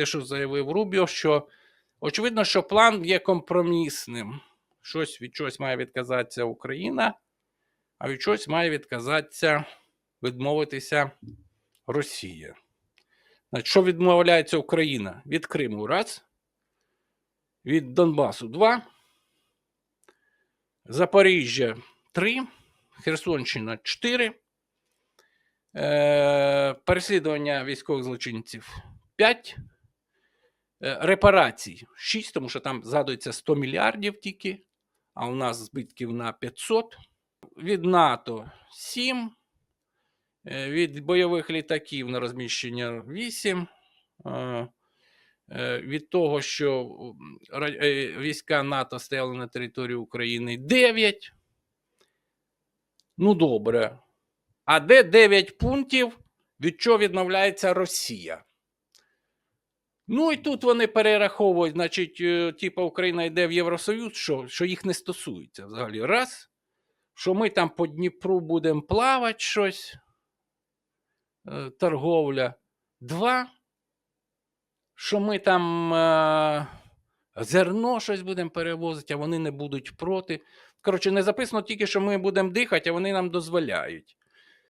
те, що заявив Рубіо, що очевидно, що план є компромісним. Щось від чогось має відказатися Україна, а від чогось має відказатися, відмовитися Росія. Значить, що відмовляється Україна? Від Криму раз, від Донбасу два, Запоріжжя три, Херсонщина 4, е, переслідування військових злочинців 5, е, репарацій 6, тому що там згадується 100 мільярдів тільки, а у нас збитків на 500. Від НАТО 7, е, від бойових літаків на розміщення 8. е, е, Від того, що е, війська НАТО стояли на території України 9. Ну, добре. А де 9 пунктів, від чого відмовляється Росія? Ну і тут вони перераховують, значить, е, типу Україна йде в Євросоюз, що, що їх не стосується взагалі. Раз, що ми там по Дніпру будемо плавати щось, е, торговля. Два, що ми там е, зерно щось будемо перевозити, а вони не будуть проти. Коротше, не записано тільки, що ми будемо дихати, а вони нам дозволяють.